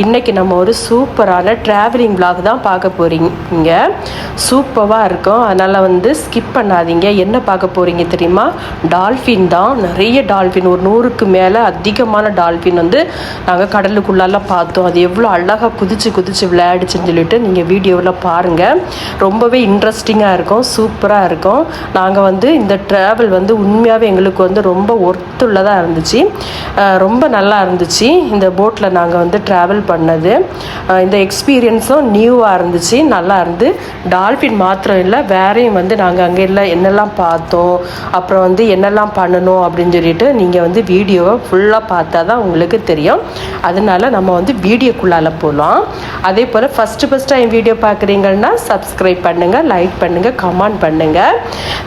இன்றைக்கி நம்ம ஒரு சூப்பரான ட்ராவலிங் vlog தான் பார்க்க போகிறீங்க சூப்பராக இருக்கும். அதனால் வந்து ஸ்கிப் பண்ணாதீங்க. என்ன பார்க்க போகிறீங்க தெரியுமா? டால்ஃபின் தான். நிறைய டால்ஃபின் ஒரு நூறுக்கு மேலே அதிகமான டால்ஃபின் வந்து நாங்கள் கடலுக்குள்ளெல்லாம் பார்த்தோம். அது எவ்வளோ அழகாக குதிச்சு குதிச்சு விளையாடுச்சுன்னு சொல்லிட்டு நீங்கள் வீடியோவில் பாருங்கள் ரொம்பவே இன்ட்ரெஸ்டிங்காக இருக்கும். சூப்பராக இருக்கும். நாங்கள் வந்து இந்த ட்ராவல் வந்து உண்மையாகவே எங்களுக்கு வந்து ரொம்ப ஒர்த்துள்ளதாக இருந்துச்சு. ரொம்ப நல்லா இருந்துச்சு. இந்த போட்டில் நாங்கள் வந்து ட்ராவல் பண்ணது. இந்த எக்ஸ்பீரியன்ஸும் நியூவாக இருந்துச்சு நல்லா இருந்து. டால்ஃபின் மாத்திரம் இல்லை வேறையும் வந்து நாங்கள் அங்கே இல்லை என்னெல்லாம் பார்த்தோம் அப்புறம் வந்து என்னெல்லாம் பண்ணணும் அப்படின்னு சொல்லிட்டு நீங்கள் வந்து வீடியோவை ஃபுல்லாக பார்த்தா தான் உங்களுக்கு தெரியும். அதனால நம்ம வந்து வீடியோக்குள்ளால போகலாம் அதே போல் ஃபஸ்ட்டு ஃபஸ்ட்டு என் வீடியோ பார்க்குறீங்கன்னா சப்ஸ்கிரைப் பண்ணுங்கள் லைக் பண்ணுங்கள் கமெண்ட் பண்ணுங்கள்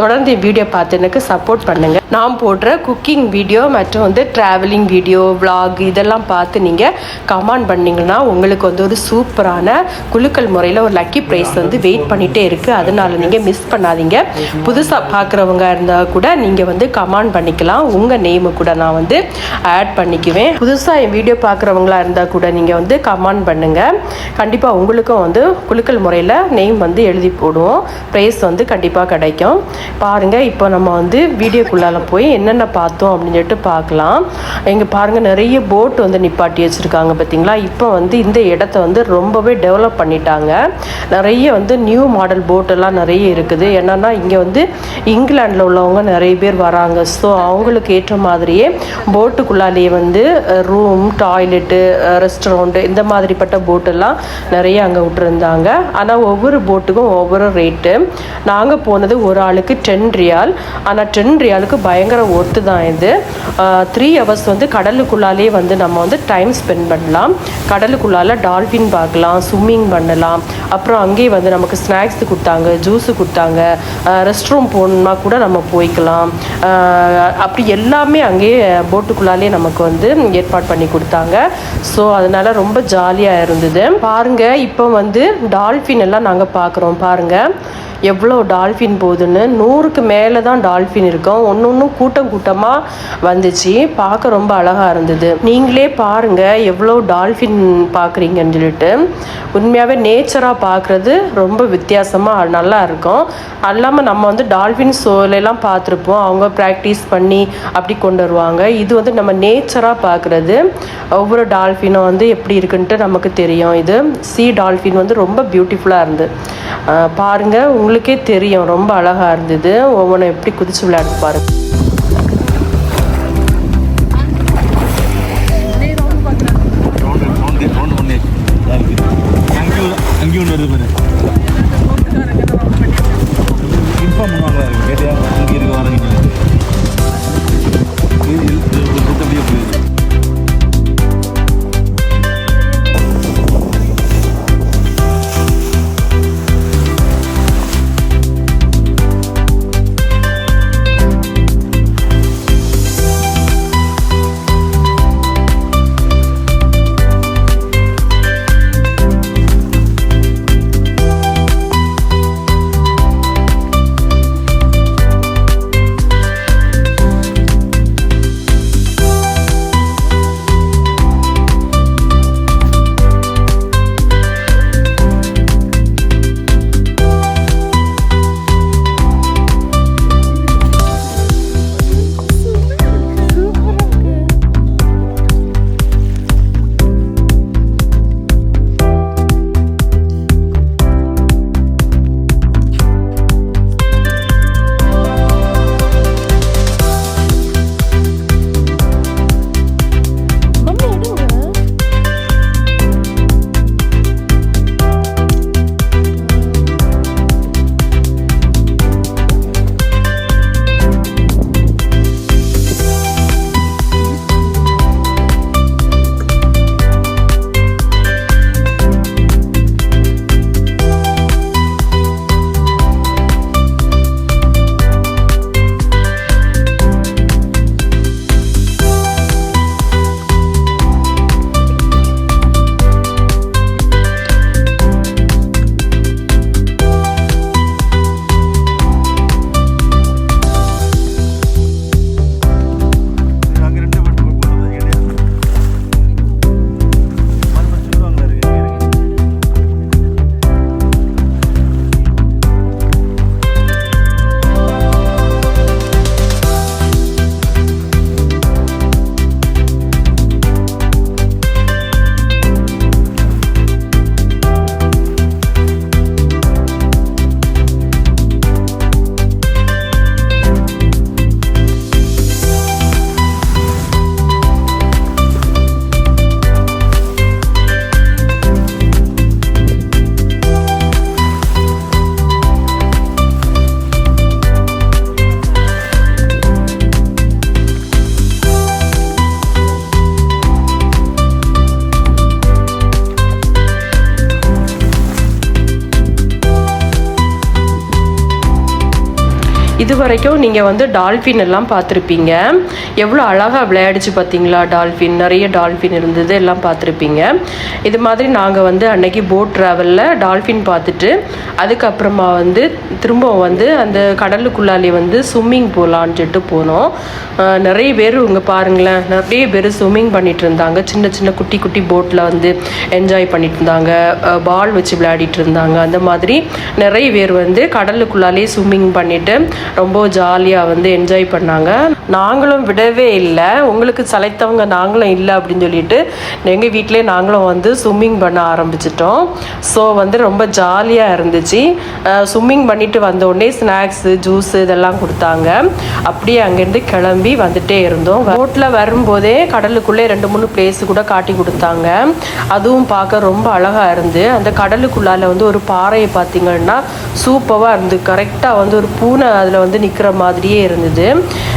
தொடர்ந்து என் வீடியோ பார்த்து எனக்கு சப்போர்ட் பண்ணுங்கள் நான் போடுற குக்கிங் வீடியோ மற்றும் வந்து ட்ராவலிங் வீடியோ vlog இதெல்லாம் பார்த்து நீங்கள் கமெண்ட் பண்ணிங்கன்னா உங்களுக்கு வந்து ஒரு சூப்பரான குலுக்கல் முறையில் ஒரு லக்கி ப்ரைஸ் வந்து வெயிட் பண்ணிகிட்டே இருக்குது அதனால நீங்கள் மிஸ் பண்ணாதீங்க. புதுசாக பார்க்குறவங்க இருந்தால் கூட நீங்கள் வந்து கமெண்ட் பண்ணிக்கலாம். உங்கள் நேமு கூட நான் வந்து ஆட் பண்ணிக்குவேன். புதுசாக என் வீடியோ பார்க்குறவங்களா இருந்தால் கூட நீங்கள் வந்து கமெண்ட் பண்ணுங்கள் கண்டிப்பாக உங்களுக்கும் வந்து குலுக்கல் முறையில் நேம் வந்து எழுதி போடுவோம். ப்ரைஸ் வந்து கண்டிப்பாக கிடைக்கும். பாருங்கள் இப்போ நம்ம வந்து வீடியோக்குள்ளால போய் என்னென்ன பார்த்தோம் அப்படின்னு சொல்லிட்டு பார்க்கலாம். இங்கே பாருங்கள் நிறைய போட் வந்து நிப்பாட்டி வச்சுருக்காங்க பார்த்தீங்களா? இப்போ வந்து இந்த இடத்த வந்து ரொம்பவே டெவலப் பண்ணிட்டாங்க. நிறைய வந்து நியூ மாடல் போட்டெல்லாம் நிறைய இருக்குது. என்னன்னா இங்கே வந்து இங்கிலாண்டில் உள்ளவங்க நிறைய பேர் வராங்க. ஸோ அவங்களுக்கு ஏற்ற மாதிரியே போட்டுக்குள்ளாலேயே வந்து ரூம் டாய்லெட்டு ரெஸ்டாரண்ட்டு இந்த மாதிரிப்பட்ட போட்டெல்லாம் நிறைய அங்கே விட்டுருந்தாங்க. ஆனால் ஒவ்வொரு போட்டுக்கும் ஒவ்வொரு ரேட்டு நாங்கள் போனது ஒரு ஆளுக்கு டென் ரியால் ஆனால் டென் ரியாலுக்கு பயங்கர ஒர்த்து தான் இது. த்ரீ ஹவர்ஸ் வந்து கடலுக்குள்ளாலே வந்து நம்ம வந்து டைம் ஸ்பெண்ட் பண்ணலாம். கடலுக்குள்ளால டால்ஃபின் பார்க்கலாம் ஸ்விம்மிங் பண்ணலாம். அப்புறம் அங்கேயே வந்து நமக்கு ஸ்நாக்ஸ் கொடுத்தாங்க ஜூஸு கொடுத்தாங்க. ரெஸ்ட் ரூம் போகணுன்னா கூட நம்ம போய்க்கலாம். அப்படி எல்லாமே அங்கேயே போட்டுக்குள்ளாலே நமக்கு வந்து ஏற்பாடு பண்ணி கொடுத்தாங்க. ஸோ அதனால் ரொம்ப ஜாலியாக இருந்தது. பாருங்க இப்போ வந்து டால்ஃபின் எல்லாம் நாங்கள் பார்க்குறோம் பாருங்கள் எவ்வளோ டால்ஃபின் போகுதுன்னு நூறுக்கு மேலே தான் டால்ஃபின் இருக்கும். ஒன்று ஒன்றும் கூட்டம் கூட்டமாக வந்துச்சு. பார்க்க ரொம்ப அழகாக இருந்தது. நீங்களே பாருங்கள் எவ்வளோ டால்ஃபின் பார்க்குறீங்கன்னு சொல்லிட்டு. உண்மையாகவே நேச்சராக பார்க்குறது ரொம்ப வித்தியாசமாக நல்லா இருக்கும். அல்லாமல் நம்ம வந்து டால்ஃபின் ஷோலெல்லாம் பார்த்துருப்போம். அவங்க ப்ராக்டிஸ் பண்ணி அப்படி கொண்டு வருவாங்க. இது வந்து நம்ம நேச்சராக பார்க்குறது. ஒவ்வொரு டால்ஃபினும் வந்து எப்படி இருக்குன்ட்டு நமக்கு தெரியும். இது சி டால்ஃபின் வந்து ரொம்ப பியூட்டிஃபுல்லாக இருந்து பாருங்கள் உங்களுக்கே தெரியும். ரொம்ப அழகாக இருந்தது. ஒவ்வொன்றும் எப்படி குதிச்சு விளையாடு பாருங்க. இது வரைக்கும் நீங்கள் வந்து டால்ஃபின் எல்லாம் பார்த்துருப்பீங்க. எவ்வளோ அழகாக விளையாடிச்சு பார்த்தீங்களா டால்ஃபின் நிறைய டால்ஃபின் இருந்தது எல்லாம் பார்த்துருப்பீங்க. இது மாதிரி நாங்கள் வந்து அன்னைக்கு போட் ட்ராவலில் டால்ஃபின் பார்த்துட்டு அதுக்கப்புறமா வந்து திரும்பவும் வந்து அந்த கடலுக்குள்ளாலே வந்து ஸ்விம்மிங் போகலான்னு சொல்லிட்டு போனோம் நிறைய பேர் இங்கே பாருங்களேன் நிறைய பேர் ஸ்விம்மிங் பண்ணிட்டு இருந்தாங்க. சின்ன சின்ன குட்டி குட்டி போட்டில் வந்து என்ஜாய் பண்ணிட்டு இருந்தாங்க. பால் வச்சு விளையாடிட்டு இருந்தாங்க. அந்த மாதிரி நிறைய பேர் வந்து கடலுக்குள்ளாலே ஸ்விம்மிங் பண்ணிட்டு ரொம்ப ஜாலியாக வந்து என்ஜாய் பண்ணாங்க. நாங்களும் விடவே இல்லை. உங்களுக்கு சளைத்தவங்க நாங்களும் இல்லை அப்படின்னு சொல்லிட்டு எங்கள் வீட்டிலே நாங்களும் வந்து ஸ்விம்மிங் பண்ண ஆரம்பிச்சிட்டோம். ஸோ வந்து ரொம்ப ஜாலியாக இருந்துச்சு. ஸ்விம்மிங் பண்ணிட்டு வந்த உடனே ஸ்நாக்ஸு ஜூஸு இதெல்லாம் கொடுத்தாங்க. அப்படியே அங்கேருந்து கிளம்பி வந்துட்டே இருந்தோம். போட்டில் வரும்போதே கடலுக்குள்ளே ரெண்டு மூணு பிளேஸ் கூட காட்டி கொடுத்தாங்க. அதுவும் பார்க்க ரொம்ப அழகாக இருந்து அந்த கடலுக்குள்ளால வந்து ஒரு பாறையை பார்த்தீங்கன்னா சூப்பராக இருந்து கரெக்டாக வந்து ஒரு பூனை அதில் வந்து வந்து நிற்கிற மாதிரியே இருந்தது.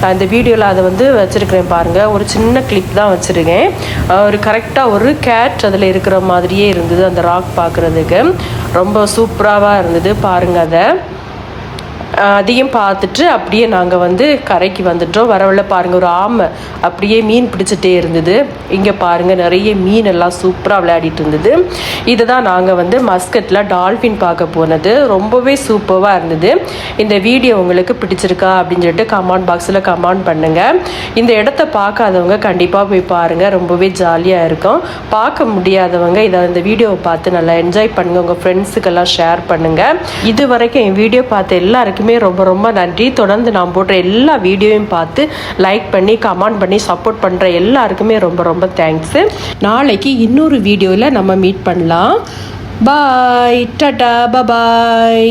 நான் இந்த வீடியோவில் அதை வந்து வச்சுருக்கிறேன் பாருங்கள் ஒரு சின்ன கிளிப் தான் வச்சுருக்கேன். ஒரு கரெக்டாக ஒரு கேட் அதில் இருக்கிற மாதிரியே இருந்தது அந்த ராக் பார்க்குறதுக்கு ரொம்ப சூப்பராக இருந்தது. பாருங்கள் அதை. அதையும் பார்த்துட்டு அப்படியே நாங்கள் வந்து கரைக்கு வந்துட்டோம். வரவில் பாருங்கள் ஒரு ஆமை அப்படியே மீன் பிடிச்சிட்டே இருந்தது. இங்கே பாருங்கள் நிறைய மீன் எல்லாம் சூப்பராக விளையாடிட்டு இருந்தது. இதுதான் நாங்கள் வந்து மஸ்கட்டில் டால்ஃபின் பார்க்க போனது. ரொம்பவே சூப்பராக இருந்தது. இந்த வீடியோ உங்களுக்கு பிடிச்சிருக்கா அப்படின்னு சொல்லிட்டு கமெண்ட் பாக்ஸில் கமெண்ட் பண்ணுங்கள் இந்த இடத்த பார்க்காதவங்க கண்டிப்பாக போய் பாருங்கள் ரொம்பவே ஜாலியாக இருக்கும். பார்க்க முடியாதவங்க இதை இந்த வீடியோவை பார்த்து நல்லா என்ஜாய் பண்ணுங்கள் உங்கள் ஃப்ரெண்ட்ஸுக்கெல்லாம் ஷேர் பண்ணுங்கள் இது வரைக்கும் என் வீடியோ பார்த்த எல்லாருக்கும் ரொம்ப ரொம்ப நன்றி. தொடர்ந்து நான் போடுற எல்லா வீடியோவையும் பார்த்து லைக் பண்ணி கமெண்ட் பண்ணி சப்போர்ட் பண்ணுற எல்லாருக்குமே ரொம்ப ரொம்ப தேங்க்ஸு நாளைக்கு இன்னொரு வீடியோவில் நம்ம மீட் பண்ணலாம். பாய் டட்டா பபாய்